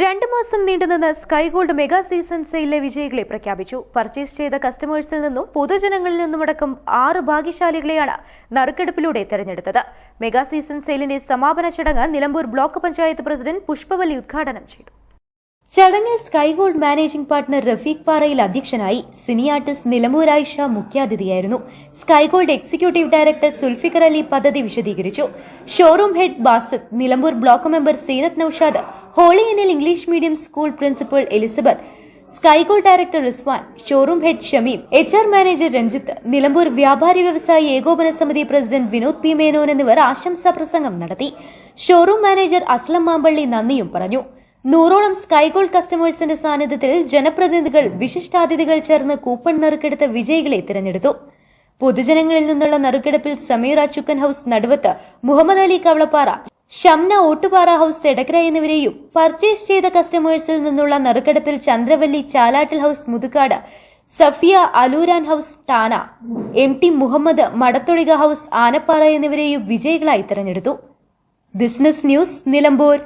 രണ്ട് മാസം നീണ്ടുനിന്ന സ്കൈ ഗോൾഡ് മെഗാ സീസൺ സെയിലിലെ വിജയികളെ പ്രഖ്യാപിച്ചു. പർച്ചേസ് ചെയ്ത കസ്റ്റമേഴ്സിൽ നിന്നും പൊതുജനങ്ങളിൽ നിന്നുമടക്കം ആറ് ഭാഗ്യശാലികളെയാണ് നറുക്കെടുപ്പിലൂടെ തെരഞ്ഞെടുത്തത്. മെഗാ സീസൺ സെയിലിന്റെ സമാപന ചടങ്ങ് നിലമ്പൂർ ബ്ലോക്ക് പഞ്ചായത്ത് പ്രസിഡന്റ് പുഷ്പവലി ഉദ്ഘാടനം ചെയ്തു. ചടങ്ങിൽ Sky Gold managing partner Rafeeq Parayil അധ്യക്ഷനായി cine artist Nilambur Ayisha മുഖ്യാതിഥിയായിരുന്നു. Sky Gold executive director Zulfiqar Ali പദ്ധതി വിശദീകരിച്ചു. Showroom head Basid Nilambur block member Zeenath Noushad Holy ഇനൽ English medium school principal Elizabeth Sky Gold director Rizwan showroom head Shameem H R manager Ranjith Nilambur വ്യാപാരി വ്യവസായി ഏകോപന സമിതി president Vinod P Menon എന്നിവർ ആശംസാ പ്രസംഗം നടത്തി. ഷോറൂം മാനേജർ അസ്ലം മാമ്പള്ളി നന്ദിയും പറഞ്ഞു. നൂറോളം സ്കൈഗോൾ കസ്റ്റമേഴ്സിന്റെ സാന്നിധ്യത്തിൽ ജനപ്രതിനിധികൾ വിശിഷ്ടാതിഥികൾ ചേർന്ന് കൂപ്പൺ നറുക്കെടുത്ത വിജയികളെ തിരഞ്ഞെടുത്തു. പൊതുജനങ്ങളിൽ നിന്നുള്ള നറുക്കെടുപ്പിൽ സമീറ ചുക്കൻ ഹൌസ് നടുവത്ത് മുഹമ്മദ് അലി കവളപ്പാറ ഷംന ഓട്ടുപാറ ഹൌസ് എടക്കര എന്നിവരെയും പർച്ചേസ് ചെയ്ത കസ്റ്റമേഴ്സിൽ നിന്നുള്ള നറുക്കെടുപ്പിൽ Chandravalli Chalattil house Muthukad Safiya Alooran house Tana M T Muhammad Madathozhika house Anappara എന്നിവരെയും വിജയികളായി തെരഞ്ഞെടുത്തു. Business news Nilambur.